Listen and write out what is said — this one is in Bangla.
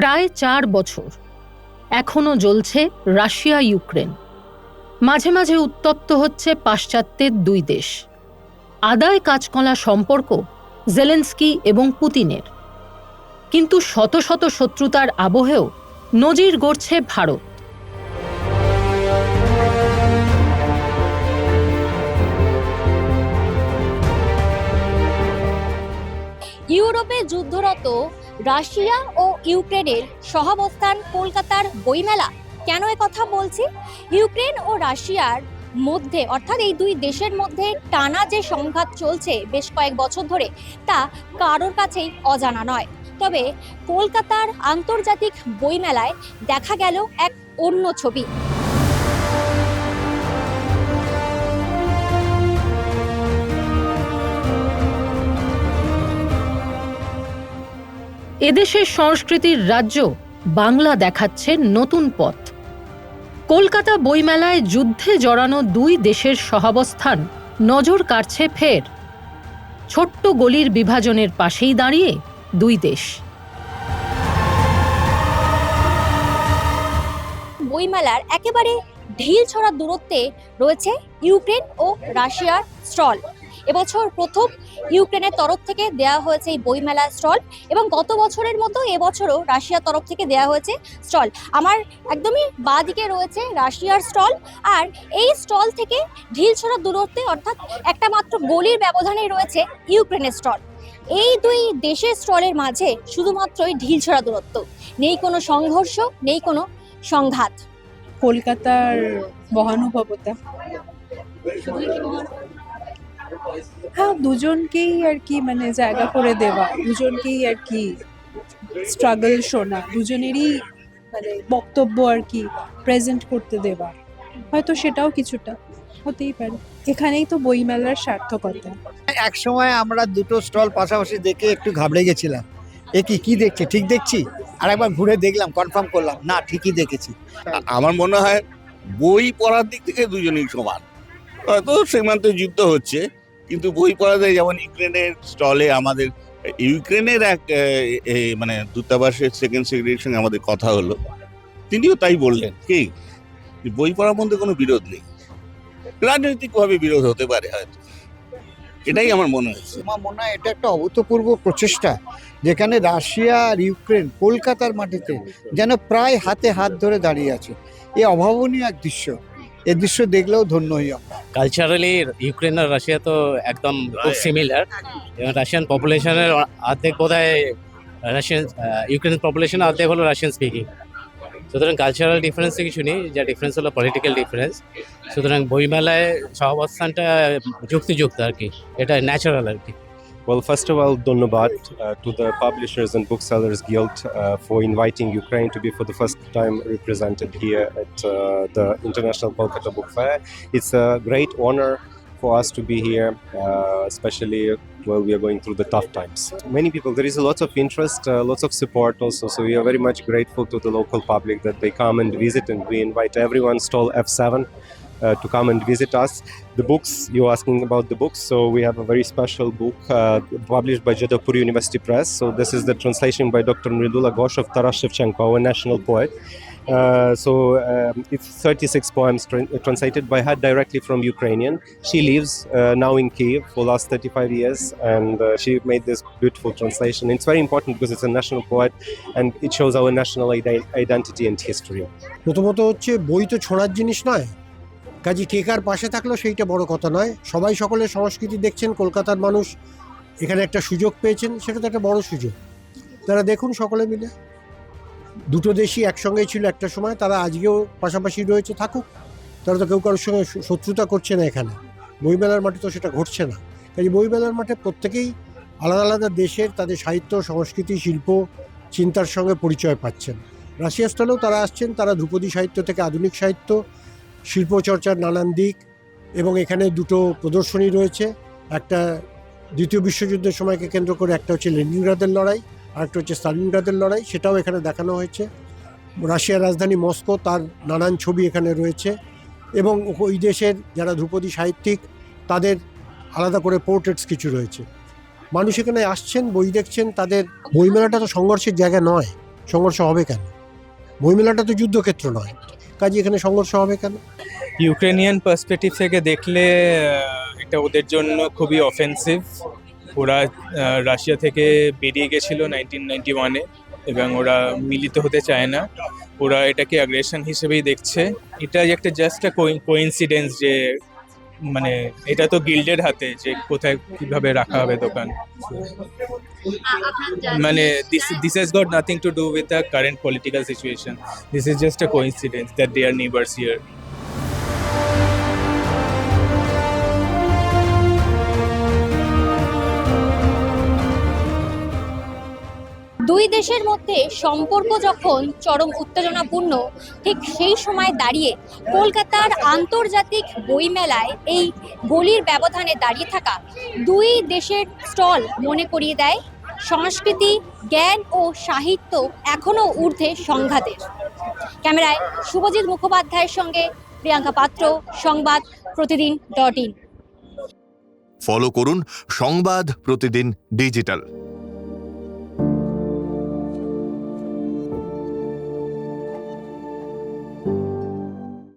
প্রায় চার বছর। এখনও জ্বলছে রাশিয়া ইউক্রেন মাঝে মাঝে উত্তপ্ত হচ্ছে পাশ্চাত্যের দুই দেশ। আদায় কাজকলা সম্পর্ক জেলেন্সকি এবং পুতিনের। কিন্তু শত শত শত্রুতার আবহেও নজির গড়ছে ভারত। ইউরোপে যুদ্ধরত রাশিয়া ও ইউক্রেনের সহাবস্থান কলকাতার বইমেলা। কেন কথা বলছি? ইউক্রেন ও রাশিয়ার মধ্যে, অর্থাৎ এই দুই দেশের মধ্যে টানা যে সংঘাত চলছে বেশ কয়েক বছর ধরে, তা কারোর কাছেই অজানা নয়। তবে কলকাতার আন্তর্জাতিক বইমেলায় দেখা গেল এক অন্য ছবি। এদেশের সংস্কৃতির রাজ্য বাংলা দেখাচ্ছে নতুন পথ। কলকাতা বইমেলায় যুদ্ধে জড়ানো দুই দেশের সহাবস্থান নজর কাড়ছে ফের। ছোট্ট গলির বিভাজনের পাশেই দাঁড়িয়ে দুই দেশ। বইমেলার একেবারে ঢিল ছড়ার দূরত্বে রয়েছে ইউক্রেন ও রাশিয়ার স্টল। এবছর প্রথম ইউক্রেনের তরফ থেকে দেয়া হয়েছে এই বইমেলা স্টল এবং গত বছরের মতো এবছরও রাশিয়ার তরফ থেকে দেয়া হয়েছে স্টল। আমার একদমই বাঁ দিকে রয়েছে রাশিয়ার স্টল আর এই স্টল থেকে ঢিল ছড়া দূরত্বে অর্থাৎ একটা মাত্র গলির ব্যবধানে রয়েছে ইউক্রেনের স্টল। এই দুই দেশের স্টলের মাঝে শুধুমাত্রই ঢিল ছড়া দূরত্ব। নেই কোনো সংঘর্ষ নেই কোনো সংঘাত। কলকাতার মহানুভবতা? হ্যাঁ দুজনকেই আর কি মানে জায়গা করে দেওয়া দুজনকেই আর কি স্ট্রাগল শোনা দুজনেরই মানে বক্তব্য আর কি প্রেজেন্ট করতে দেওয়া। হয়তো সেটাও কিছুটা হতেই পারে। এখানেই তো বইমেলার সার্থকতা। এক সময় আমরা দুটো স্টল পাশাপাশি দেখে একটু ঘাবড়ে গেছিলাম। এ কি কি দেখছে? ঠিক দেখছি? আর একবার ঘুরে দেখলাম কনফার্ম করলাম না ঠিকই দেখেছি। আমার মনে হয় বই পড়ার দিক থেকে দুজনেই সমান। হয়তো সীমান্তে যুদ্ধ হচ্ছে। কিন্তু বই পড়া যায়। যেমন ইউক্রেনের স্টলে আমাদের, ইউক্রেনের এক মানে দূতাবাসের সেকেন্ড সেক্রেটারির সঙ্গে আমাদের কথা হলো। তিনিও তাই বললেন, কি? বই পড়ার মধ্যে কোনো বিরোধ নেই। রাজনৈতিকভাবে বিরোধ হতে পারে হয়তো। এটাই আমার মনে হয়েছে আমার মনে হয় এটা একটা অভূতপূর্ব প্রচেষ্টা, যেখানে রাশিয়া আর ইউক্রেন কলকাতার মাটিতে যেন প্রায় হাতে হাত ধরে দাঁড়িয়ে আছে। এ অভাবনীয় এক দৃশ্য। এ দৃশ্য দেখলেও ধন্য হই আমরা। কালচারালি ইউক্রেন আর রাশিয়া তো একদম খুব সিমিলার এবং রাশিয়ান পপুলেশনের অর্ধেক বোধ হয় রাশিয়ান ইউক্রেন পপুলেশন অর্ধেক হলো রাশিয়ান স্পিকিং সুতরাং কালচারাল ডিফারেন্স কিছু নেই যা ডিফারেন্স হলো পলিটিক্যাল ডিফারেন্স সুতরাং বইমেলায় সহাবস্থানটা যুক্তিযুক্ত আর কি এটা ন্যাচারাল আর কি। Well, first of all, Dhonobad uh, to the Publishers and Booksellers Guild uh, for inviting Ukraine to be for the first time represented here at uh, the International Kolkata Book Fair. It's a great honor for us to be here, uh, especially while we are going through the tough times. Many people, there is a lot of interest, uh, lots of support also. So we are very much grateful to the local public that they come and visit, and we invite everyone, stall F7 Uh, to come and visit us. The books, you're asking about the books. So we have a very special book uh, published by Jadavpur University Press. So this is the translation by Dr. Mridula Ghosh of Taras Shevchenko, our national poet. Uh, so um, it's 36 poems tran- translated by her directly from Ukrainian. She lives uh, now in Kiev for last 35 years, and uh, she made this beautiful translation. It's very important because it's a national poet, and it shows our national ide- identity and history. প্রথমত হচ্ছে বই তো ছোঁড়ার জিনিস নয় কাজী কে কার পাশে থাকলেও সেইটা বড় কথা নয়। সবাই সকলের সংস্কৃতি দেখছেন, কলকাতার মানুষ এখানে একটা সুযোগ পেয়েছেন, সেটা তো একটা বড় সুযোগ। তারা দেখুন সকলে মিলে। দুটো দেশই একসঙ্গেই ছিল একটা সময়, তারা আজকেও পাশাপাশি রয়েছে, থাকুক। তারা তো কেউ কারোর সঙ্গে শত্রুতা করছে না এখানে। বইমেলার মাঠে তো সেটা ঘটছে না। কাজে বইমেলার মাঠে প্রত্যেকেই আলাদা আলাদা দেশের তাদের সাহিত্য, সংস্কৃতি, শিল্প, চিন্তার সঙ্গে পরিচয় পাচ্ছেন। রাশিয়া স্থলেও তারা আসছেন, তারা ধ্রুপদী সাহিত্য থেকে আধুনিক সাহিত্য শিল্পচর্চার নানান দিক এবং এখানে দুটো প্রদর্শনী রয়েছে। একটা দ্বিতীয় বিশ্বযুদ্ধের সময়কে কেন্দ্র করে একটা হচ্ছে লেনিনগ্রাদের লড়াই আর একটা হচ্ছে স্টালিনগ্রাদের লড়াই, সেটাও এখানে দেখানো হয়েছে। রাশিয়ার রাজধানী মস্কো তার নানান ছবি এখানে রয়েছে এবং ওই দেশের যারা ধ্রুপদী সাহিত্যিক, তাদের আলাদা করে পোর্ট্রেটস কিছু রয়েছে। মানুষ এখানে আসছেন, বই দেখছেন, তাদের বইমেলাটা তো সংঘর্ষের জায়গা নয়। সংঘর্ষ হবে কেন? বইমেলাটা তো যুদ্ধক্ষেত্র নয়। কাজে এখানে সংঘর্ষ হবে কেন? ইউক্রেনিয়ান পার্সপেক্টিভ থেকে দেখলে এটা ওদের জন্য খুবই অফেন্সিভ ওরা রাশিয়া থেকে বেরিয়ে গেছিল নাইনটিন নাইনটি ওয়ানে এবং ওরা মিলিত হতে চায় না। ওরা এটাকে অ্যাগ্রেশন হিসেবেই দেখছে। এটা একটা জাস্ট কোইন্সিডেন্স যে মানে এটা তো গিল্ডের হাতে যে কোথায় কীভাবে রাখা হবে দোকান। মানে this has got nothing to do with the current political situation this is just a coincidence that they are neighbours here দুই দেশের মধ্যে সম্পর্ক যখন চরম উত্তেজনাপূর্ণ, ঠিক সেই সময় দাঁড়িয়ে কলকাতার আন্তর্জাতিক বইমেলায় এই গলির ব্যবধানে দাঁড়িয়ে থাকা দুই দেশের স্টল মনে করিয়ে দেয়। সংস্কৃতি, জ্ঞান ও সাহিত্য এখনও ঊর্ধ্বে সংঘাতের। ক্যামেরায় শুভজিৎ মুখোপাধ্যায়ের সঙ্গে প্রিয়াঙ্কা পাত্র, সংবাদ প্রতিদিন ডট ইন। ফলো করুন সংবাদ প্রতিদিন ডিজিটাল।